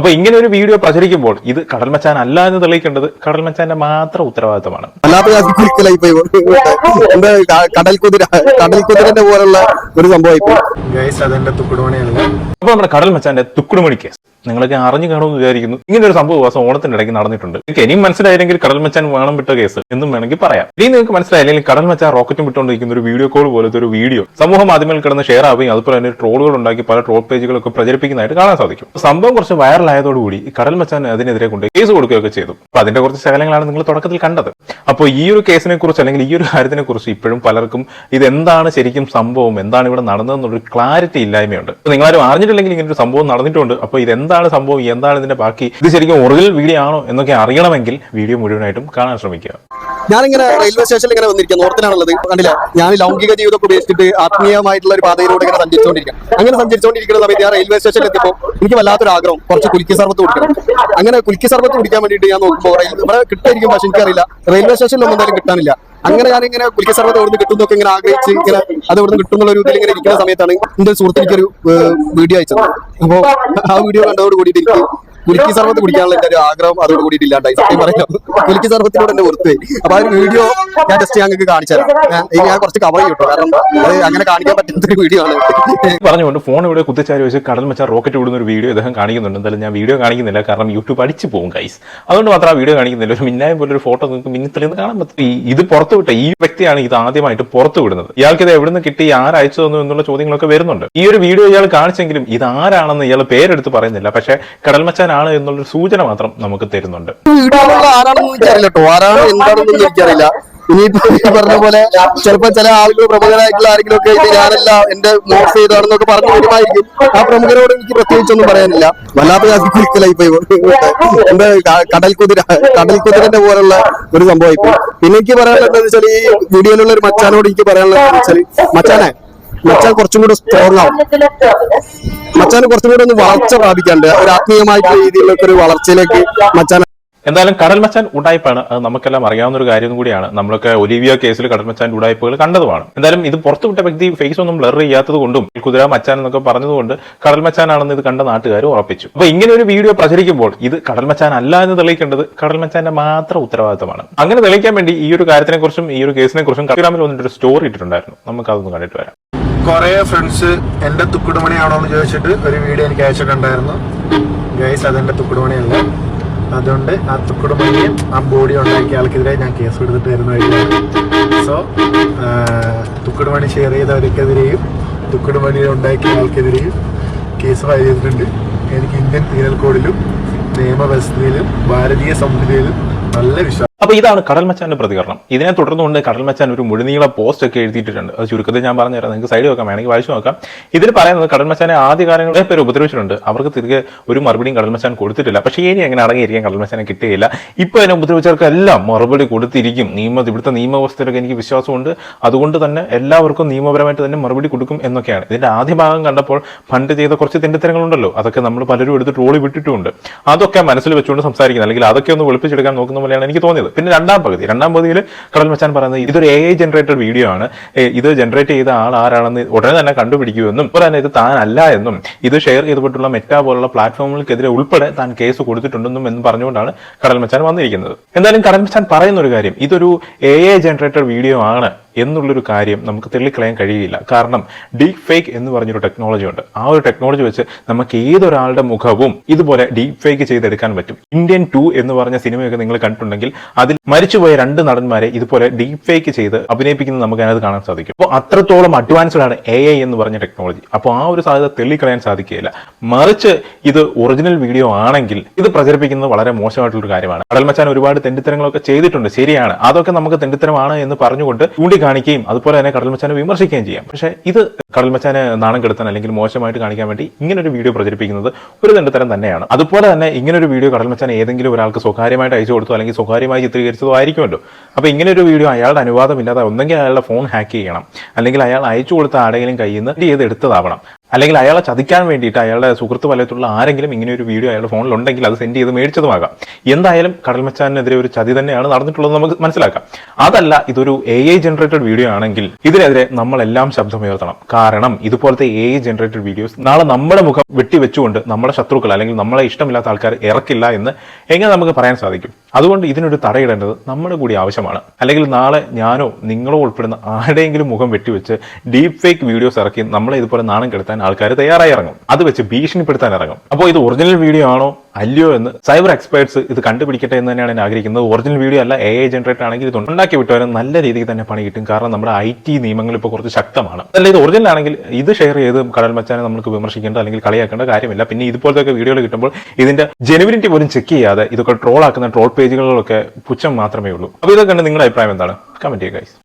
അപ്പൊ ഇങ്ങനെ ഒരു വീഡിയോ പ്രചരിക്കുമ്പോൾ ഇത് കടൽ മച്ചാൻ അല്ല എന്ന് തെളിയിക്കേണ്ടത് കടൽ മച്ചാന്റെ മാത്രം ഉത്തരവാദിത്തമാണ്. കടൽ കുതിര കടൽ കുതിരന്റെ പോലുള്ള ഒരു സംഭവം അപ്പൊ നമ്മുടെ കടൽമച്ചാന്റെ തുക്കുടുമണി കേസ്. നിങ്ങളൊക്കെ അറിഞ്ഞു കാണുമെന്ന് വിചാരിക്കുന്നു. ഇങ്ങനെ ഒരു സംഭവ ദിവസം ഓണത്തിന് ഇടയ്ക്ക് നടന്നിട്ടുണ്ട്. ഇനിയും മനസ്സിലായില്ലെങ്കിൽ കടൽ മച്ചാൻ വേണം വിട്ട കേസ് എന്നും വേണമെങ്കിൽ പറയാം. ഇനി നിങ്ങൾക്ക് മനസ്സിലായില്ലെങ്കിൽ കടൽ മച്ചാൻ റോക്കറ്റും വിട്ടുകൊണ്ടിരിക്കുന്ന ഒരു വീഡിയോ കോൾ പോലത്തെ ഒരു വീഡിയോ സമൂഹ മാധ്യമങ്ങളിൽ കിടന്ന് ഷെയർ ആവുകയും അതുപോലെ തന്നെ ട്രോളുകൾ ഉണ്ടാക്കി പല ട്രോൾ പേജുകളൊക്കെ പ്രചരിപ്പിക്കുന്നതായിട്ട് കാണാൻ സാധിക്കും. സംഭവം കുറച്ച് വൈറലായതോടുകൂടി ഈ കടൽമച്ചാൻ അതിനെതിരെ കൊണ്ട് കേസ് കൊടുക്കുകയൊക്കെ ചെയ്തു. അപ്പൊ അതിന്റെ കുറച്ച് ശകലങ്ങളാണ് നിങ്ങൾ തുടക്കത്തിൽ കണ്ടത്. അപ്പോൾ ഈ ഒരു കേസിനെ കുറിച്ച് അല്ലെങ്കിൽ ഈ ഒരു കാര്യത്തിനെ കുറിച്ച് ഇപ്പോഴും പലർക്കും ഇത് എന്താണ് ശരിക്കും സംഭവം? എന്താണ് ഇവിടെ നടന്നതെന്നുള്ളൊരു ക്ലാരിറ്റി ഇല്ലായ്മയുണ്ട്. നിങ്ങളാരും അറിഞ്ഞിട്ടില്ലെങ്കിൽ ഇങ്ങനെ ഒരു സംഭവം നടന്നിട്ടുണ്ട്. അപ്പോൾ ഇതെന്താണ് സംഭവം? എന്താണ് ഇതിന്റെ ബാക്കി? ഇത് ശരിക്കും ഒറിജിനൽ വീഡിയോ ആണോ എന്നൊക്കെ അറിയണമെങ്കിൽ വീഡിയോ മുഴുവനായിട്ടും കാണാൻ ശ്രമിക്കുക. ഞാനിങ്ങനെ റെയിൽവേ സ്റ്റേഷനിൽ ഇങ്ങനെ വന്നിരിക്കുക. നോർത്തിലാണുള്ളത് കണ്ടില്ല? ഞാൻ ലൗകിക ജീവിതമൊക്കെ ഉപേക്ഷിച്ചിട്ട് ആത്മീയമായിട്ടുള്ള ഒരു പാതയിലൂടെ ഇങ്ങനെ സഞ്ചരിച്ചുകൊണ്ടിരിക്കുക. അങ്ങനെ സഞ്ചരിച്ചുകൊണ്ടിരിക്കുന്ന സമയത്ത് ഞാൻ റെയിൽവേ സ്റ്റേഷനിൽ എത്തിയപ്പോൾ എനിക്ക് വല്ലാത്തൊരു ആഗ്രഹം കുറച്ച് കുലുക്കി സർബത്ത് കുടിക്കണം. അങ്ങനെ കുലുക്കി സർബത്ത് കുടിക്കാൻ വേണ്ടിയിട്ട് ഞാൻ നോക്കുമ്പോൾ ഇവിടെ കിട്ടായിരിക്കും പക്ഷെ എനിക്കറിയില്ല. റെയിൽവേ സ്റ്റേഷനിലൊന്നും എന്തായാലും കിട്ടാനില്ല. അങ്ങനെ ഞാൻ ഇങ്ങനെ കുലുക്കി സർബത്ത് എവിടുന്ന് കിട്ടുന്നൊക്കെ ഇങ്ങനെ ആഗ്രഹിച്ച് ഇങ്ങനെ അത് അവിടുന്ന് കിട്ടുന്നുള്ള ഒരു ഇങ്ങനെ ഇരിക്കുന്ന സമയത്താണ് എന്റെ സുഹൃത്ത് എനിക്കൊരു വീഡിയോ അയച്ചത്. അപ്പോൾ ആ വീഡിയോ കണ്ടതോട് കൂടിയിട്ട് എനിക്ക് കുലുക്കി സർവത്ത് കുടിക്കാനുള്ള എന്റെ ഒരു ആഗ്രഹം അതോട് കൂടിയിട്ട് ഇല്ലാണ്ടായി. സത്യം പറയാം. കുലുക്കി സർവത്തിനോട് എന്റെ ഓർത്ത് അപ്പൊ ആ ഒരു വീഡിയോ ഞാൻ ജസ്റ്റ് ഞങ്ങൾക്ക് കാണിച്ചു തരാം. ഞാൻ- ഇത് ഞാൻ കുറച്ച് കവർ ചെയ്യട്ടോ കാരണം അത് അങ്ങനെ കാണിക്കാൻ പറ്റുന്ന ഒരു വീഡിയോ ആണ്. പറഞ്ഞുകൊണ്ട് ഫോൺ ഇവിടെ കുത്തിച്ചാരി വെച്ച് കടൽ മച്ചാൻ റോക്കറ്റ് വിടുന്ന ഒരു വീഡിയോ ഇദ്ദേഹം കാണിക്കുന്നുണ്ട്. എന്തായാലും ഞാൻ വീഡിയോ കാണിക്കുന്നില്ല. കാരണം യൂട്യൂബ് അടിച്ചു പോകും ഗൈസ് അതുകൊണ്ട് മാത്രം ആ വീഡിയോ കാണിക്കുന്നില്ല. ഒരു മിന്നായ പോലെ ഒരു ഫോട്ടോ നിങ്ങൾക്ക് മിന്നിത്തെളിന്ന് കാണാൻ പറ്റും. ഈ ഇത് പുറത്തു വിട്ട ഈ വ്യക്തിയാണ് ഇത് ആദ്യമായിട്ട് പുറത്തു വിടുന്നത്. ഇയാൾക്ക് ഇത് എവിടുന്ന് കിട്ടി ആരയച്ചു തന്നു എന്നുള്ള ചോദ്യങ്ങളൊക്കെ വരുന്നുണ്ട്. ഈ ഒരു വീഡിയോ ഇയാൾ കാണിച്ചെങ്കിലും ഇത് ആരാണെന്ന് ഇയാൾ പേരെടുത്ത് പറയുന്നില്ല. പക്ഷെ പക്ഷേ കടൽമച്ചാനാണ് എന്നുള്ളൊരു സൂചന മാത്രം നമുക്ക് തരുന്നുണ്ട്. ആരാണെന്ന് എനിക്കറിയില്ല കേട്ടോ. ആരാണ് എന്താണെന്നൊന്നും എനിക്കറിയില്ല. ഇനിയിപ്പോ പറഞ്ഞ പോലെ ചിലപ്പോ ചില ആളുകൾ പ്രമുഖരായിട്ടുള്ള ആരെങ്കിലും ഒക്കെ ഇത് ഞാനല്ല എന്റെ മോർഫ് ചെയ്താണെന്നൊക്കെ പറഞ്ഞു വരുമായിരിക്കും. ആ പ്രമുഖരോട് എനിക്ക് പ്രത്യേകിച്ചൊന്നും പറയാനില്ല. വല്ലാത്ത ഞാൻ കുലിക്കലായി പോയി. എന്താ ക- കടൽ കുതിര കടൽ കുതിരന്റെ പോലുള്ള ഒരു സംഭവം ഇപ്പൊ പിന്നെ എനിക്ക് പറയാനുള്ളത് എന്താ വെച്ചാൽ ഈ വീഡിയോയിലുള്ള ഒരു മച്ചാനോട് എനിക്ക് പറയാനുള്ളത് വെച്ചാൽ മച്ചാനെ മച്ചാൻ കുറച്ചും കൂടെ സ്ട്രോങ് ആവും. മച്ചാൻ കുറച്ചും കൂടെ ഒന്ന് വളർച്ച പ്രാപിക്കാണ്ട് ഒരു ആത്മീയമായിട്ടുള്ള രീതിയിലൊക്കെ ഒരു വളർച്ചയിലേക്ക് മച്ചാൻ എന്തായാലും കടൽ മച്ചാൻ ഉടായ്പാണ്. അത് നമുക്കെല്ലാം അറിയാവുന്ന ഒരു കാര്യം കൂടിയാണ്. നമ്മളൊക്കെ ഒലിവിയ കേസിൽ കടൽ കടൽമച്ചാൻ ഉടായ്പകൾ കണ്ടതുമാണ്. എന്തായാലും ഇത് പുറത്തുവിട്ട വ്യക്തി ഫേസ് ഒന്നും ബ്ലർ ചെയ്യാത്തത് കൊണ്ടും കുതിര മച്ചാൻ എന്നൊക്കെ പറഞ്ഞതുകൊണ്ട് കടൽ മച്ചാനാണെന്ന് ഇത് കണ്ട നാട്ടുകാർ ഉറപ്പിച്ചു. അപ്പൊ ഇങ്ങനെ ഒരു വീഡിയോ പ്രചരിക്കുമ്പോൾ ഇത് കടൽ മച്ചാൻ അല്ല എന്ന് തെളിയിക്കേണ്ടത് കടൽ മച്ചാന്റെ മാത്രം ഉത്തരവാദിത്തമാണ്. അങ്ങനെ തെളിയിക്കാൻ വേണ്ടി ഈ ഒരു കാര്യത്തിനെ കുറിച്ചും ഈ ഒരു കേസിനെ കുറിച്ചും കടഗ്രാമിൽ വന്നിട്ട് ഒരു സ്റ്റോറി ഇട്ടിട്ടുണ്ടായിരുന്നു. നമുക്ക് അതൊന്ന് കണ്ടിട്ട് വരാം. കുറെ ഫ്രണ്ട്സ് എന്റെ തുക്കുടുമണിയാണോ എന്ന് ചോദിച്ചിട്ട് ഒരു വീഡിയോ എനിക്ക് അയച്ചിട്ടുണ്ടായിരുന്നു ഗൈസ് അതെന്റെ തുക്കുടുമണിയല്ല. അതുകൊണ്ട് ആ തുക്കുടുമണിയും ആ ബോഡി ഉണ്ടാക്കിയ ആൾക്കെതിരെ ഞാൻ കേസ് കൊടുത്തിട്ട് വരുന്ന സോ തുക്കുടുമണി ഷെയർ ചെയ്തവർക്കെതിരെയും തുക്കുടുമണി ഉണ്ടാക്കിയ ആൾക്കെതിരെയും കേസ് ഫയൽ ചെയ്തിട്ടുണ്ട്. എനിക്ക് ഇന്ത്യൻ പീനൽ കോഡിലും നിയമവ്യവസ്ഥയിലും ഭാരതീയ സംഹിതയിലും നല്ല വിശ്വാസം അപ്പൊ ഇതാണ് കടൽമച്ചാന്റെ പ്രതികരണം. ഇതിനെ തുടർന്നുകൊണ്ട് കടൽമച്ചാൻ ഒരു മുഴുനീള പോസ്റ്റ് ഒക്കെ എഴുതിയിട്ടുണ്ട്. അത് ചുരുക്കത്തിൽ ഞാൻ പറഞ്ഞുതരാം. നിങ്ങൾക്ക് സൈഡ് നോക്കാം വേണമെങ്കിൽ വായിച്ചു നോക്കാം. ഇതിൽ പറയുന്നത് കടൽമച്ചാനെ ആദ്യ കാലങ്ങളെ പേര് ഉപദ്രവിച്ചിട്ടുണ്ട്. അവർക്ക് തിരികെ ഒരു മറുപടിയും കടൽമച്ചാൻ കൊടുത്തിട്ടില്ല. പക്ഷേ ഇനി എങ്ങനെ അടങ്ങിയിരിക്കാൻ കടൽമച്ചാനെ കിട്ടുകയില്ല ഇപ്പൊ അതിനെ ഉപദ്രവിച്ചവർക്കെല്ലാം മറുപടി കൊടുത്തിരിക്കും. നിയമ ഇവിടുത്തെ നിയമവ്യവസ്ഥയിലൊക്കെ എനിക്ക് വിശ്വാസമുണ്ട്. അതുകൊണ്ട് തന്നെ എല്ലാവർക്കും നിയമപരമായിട്ട് തന്നെ മറുപടി കൊടുക്കും എന്നൊക്കെയാണ്. ഇതിന്റെ ആദ്യ ഭാഗം കണ്ടപ്പോൾ ഫണ്ട് ചെയ്ത കുറച്ച് തെണ്ടിത്തരങ്ങളുണ്ടല്ലോ. അതൊക്കെ നമ്മൾ പലരും എടുത്ത് ട്രോളി വിട്ടിട്ടുണ്ട് അതൊക്കെ മനസ്സിൽ വെച്ചുകൊണ്ട് സംസാരിക്കുന്നത്. അല്ലെങ്കിൽ അതൊക്കെ ഒന്ന് വെളുപ്പിച്ചെടുക്കാൻ നോക്കുന്ന പോലെയാണ് എനിക്ക് തോന്നിയത്. പിന്നെ രണ്ടാം പകുതി രണ്ടാം പകുതിയിൽ കടൽ മച്ചാൻ പറയുന്നത് ഇതൊരു എ ഐ ജനറേറ്റഡ് വീഡിയോ ആണ്. ഇത് ജനറേറ്റ് ചെയ്ത ആൾ ആരാണെന്ന് ഉടനെ തന്നെ കണ്ടുപിടിക്കുമെന്നും അതുപോലെ തന്നെ ഇത് താനല്ല എന്നും ഇത് ഷെയർ ചെയ്തിട്ടുള്ള മെറ്റ പോലുള്ള പ്ലാറ്റ്ഫോമുകൾക്കെതിരെ ഉൾപ്പെടെ താൻ കേസ് കൊടുത്തിട്ടുണ്ടെന്നും എന്ന് പറഞ്ഞുകൊണ്ടാണ് കടൽ മച്ചാൻ വന്നിരിക്കുന്നത്. എന്തായാലും കടൽ മച്ചാൻ പറയുന്ന ഒരു കാര്യം ഇതൊരു എ ഐ ജനറേറ്റഡ് വീഡിയോ ആണ്. എന്നുള്ളൊരു കാര്യം നമുക്ക് തെള്ളിക്കളയാൻ കഴിയില്ല കാരണം ഡീപ് ഫേക്ക് എന്ന് പറഞ്ഞൊരു ടെക്നോളജി ഉണ്ട്. ആ ഒരു ടെക്നോളജി വെച്ച് നമുക്ക് ഏതൊരാളുടെ മുഖവും ഇതുപോലെ ഡീപ് ഫേക്ക് ചെയ്തെടുക്കാൻ പറ്റും. ഇന്ത്യൻ ടു എന്ന് പറഞ്ഞ സിനിമയൊക്കെ നിങ്ങൾ കണ്ടിട്ടുണ്ടെങ്കിൽ അതിൽ മരിച്ചുപോയ രണ്ട് നടന്മാരെ ഇതുപോലെ ഡീപ് ഫേക്ക് ചെയ്ത് അഭിനയിപ്പിക്കുന്നത് നമുക്ക് അതിനകത്ത് കാണാൻ സാധിക്കും. അപ്പോൾ അത്രത്തോളം അഡ്വാൻസ്ഡ് ആണ് എ ഐ എന്ന് പറഞ്ഞ ടെക്നോളജി അപ്പോൾ ആ ഒരു സാധ്യത തെള്ളിക്കളയാൻ സാധിക്കുകയില്ല. മറിച്ച് ഇത് ഒറിജിനൽ വീഡിയോ ആണെങ്കിൽ ഇത് പ്രചരിപ്പിക്കുന്നത് വളരെ മോശമായിട്ടുള്ള കാര്യമാണ്. കടൽമച്ചാൻ ഒരുപാട് തെണ്ടിത്തരങ്ങളൊക്കെ ചെയ്തിട്ടുണ്ട്. ശരിയാണ്. അതൊക്കെ നമുക്ക് തെണ്ടിത്തരമാണ് എന്ന് പറഞ്ഞുകൊണ്ട് ചൂണ്ടിക്കാണിക്കുകയും അതുപോലെ തന്നെ കടൽ മച്ചാനെ വിമർശിക്കുകയും ചെയ്യാം. പക്ഷേ ഇത് കടൽ കടൽമച്ചാനെ നാണം കെടുത്താൻ അല്ലെങ്കിൽ മോശമായിട്ട് കാണിക്കാൻ വേണ്ടി ഇങ്ങനെ ഒരു വീഡിയോ പ്രചരിപ്പിക്കുന്നത് ഒരു തെണ്ടിത്തരം തന്നെയാണ്. അതുപോലെ തന്നെ ഇങ്ങനെ ഒരു വീഡിയോ കടൽമച്ചാൻ ഏതെങ്കിലും ഒരാൾക്ക് സ്വകാര്യമായിട്ട് അയച്ചു കൊടുത്തോ അല്ലെങ്കിൽ സ്വകാര്യമായി ചിത്രീകരിച്ചതോ ആയിരിക്കുമല്ലോ. അപ്പോൾ ഇങ്ങനെ ഒരു വീഡിയോ അയാളുടെ അനുവാദമില്ലാതെ ഒന്നെങ്കിൽ അയാളുടെ ഫോൺ ഹാക്ക് ചെയ്യണം. അല്ലെങ്കിൽ അയാൾ അയച്ചു കൊടുത്ത ആരെങ്കിലും കയ്യിൽ നിന്ന് ചെയ്ത് എടുത്തതാവണം. അല്ലെങ്കിൽ അയാളെ ചതിക്കാൻ വേണ്ടിയിട്ട് അയാളുടെ സുഹൃത്ത് വലയത്തുള്ള ആരെങ്കിലും ഇങ്ങനെ ഒരു വീഡിയോ അയാളുടെ ഫോണിൽ ഉണ്ടെങ്കിൽ അത് സെൻഡ് ചെയ്ത് മേടിച്ചതുമാകാം. എന്തായാലും കടൽമച്ചാനെതിരെ ഒരു ചതി തന്നെയാണ് നടന്നിട്ടുള്ളത് നമുക്ക് മനസ്സിലാക്കാം. അതല്ല ഇതൊരു എ ഐ ജനറേറ്റഡ് വീഡിയോ ആണെങ്കിൽ ഇതിനെതിരെ നമ്മളെല്ലാം ശബ്ദമുയർത്തണം കാരണം ഇതുപോലത്തെ എ ഐ ജനറേറ്റഡ് വീഡിയോസ് നാളെ നമ്മുടെ മുഖം വെട്ടിവെച്ചുകൊണ്ട് നമ്മുടെ ശത്രുക്കൾ അല്ലെങ്കിൽ നമ്മളെ ഇഷ്ടമില്ലാത്ത ആൾക്കാർ ഇറക്കില്ല എന്ന് എങ്ങനെ നമുക്ക് പറയാൻ സാധിക്കും? അതുകൊണ്ട് ഇതിനൊരു തടയിടേണ്ടത് നമ്മുടെ കൂടി ആവശ്യമാണ്. അല്ലെങ്കിൽ നാളെ ഞാനോ നിങ്ങളോ ഉൾപ്പെടുന്ന ആരുടെയെങ്കിലും മുഖം വെട്ടിവെച്ച് ഡീപ് ഫേക്ക് വീഡിയോസ് ഇറക്കി നമ്മളെ ഇതുപോലെ നാണം കെടുത്താൻ ആൾക്കാർ തയ്യാറായി ഇറങ്ങും അത് വെച്ച് ഭീഷണിപ്പെടുത്താൻ ഇറങ്ങും. അപ്പോൾ ഇത് ഒറിജിനൽ വീഡിയോ ആണോ അല്ലയോ എന്ന് സൈബർ എക്സ്പേർട്സ് ഇത് കണ്ടുപിടിക്കട്ടെ എന്ന് തന്നെയാണ് ഞാൻ ആഗ്രഹിക്കുന്നത്. ഒറിജിനൽ വീഡിയോ അല്ല എ ഐ ജനറേറ്റ് ആണെങ്കിൽ ഇത് ഉണ്ടാക്കി വിട്ടവരും നല്ല രീതിയിൽ തന്നെ പണി കിട്ടും. കാരണം നമ്മുടെ ഐ ടി നിയമങ്ങൾ ഇപ്പോൾ കുറച്ച് ശക്തമാണ്. അല്ല ഇത് ഒറിജിനൽ ആണെങ്കിൽ ഇത് ഷെയർ ചെയ്ത് കടൽ മച്ചാനെ നമുക്ക് വിമർശിക്കേണ്ട അല്ലെങ്കിൽ കളിയാക്കേണ്ട കാര്യമില്ല. പിന്നെ ഇതുപോലത്തെ വീഡിയോകൾ കിട്ടുമ്പോൾ ഇതിന്റെ ജെനുവിനിറ്റി പോലും ചെക്ക് ചെയ്യാതെ ഇതൊക്കെ ട്രോൾ ആക്കുന്ന ട്രോൾ പേജുകളിലൊക്കെ പുച്ഛം മാത്രമേ ഉള്ളൂ. അപ്പോൾ ഇതൊക്കെ നിങ്ങളുടെ അഭിപ്രായം എന്താണ്? കമന്റ് ചെയ്യുക.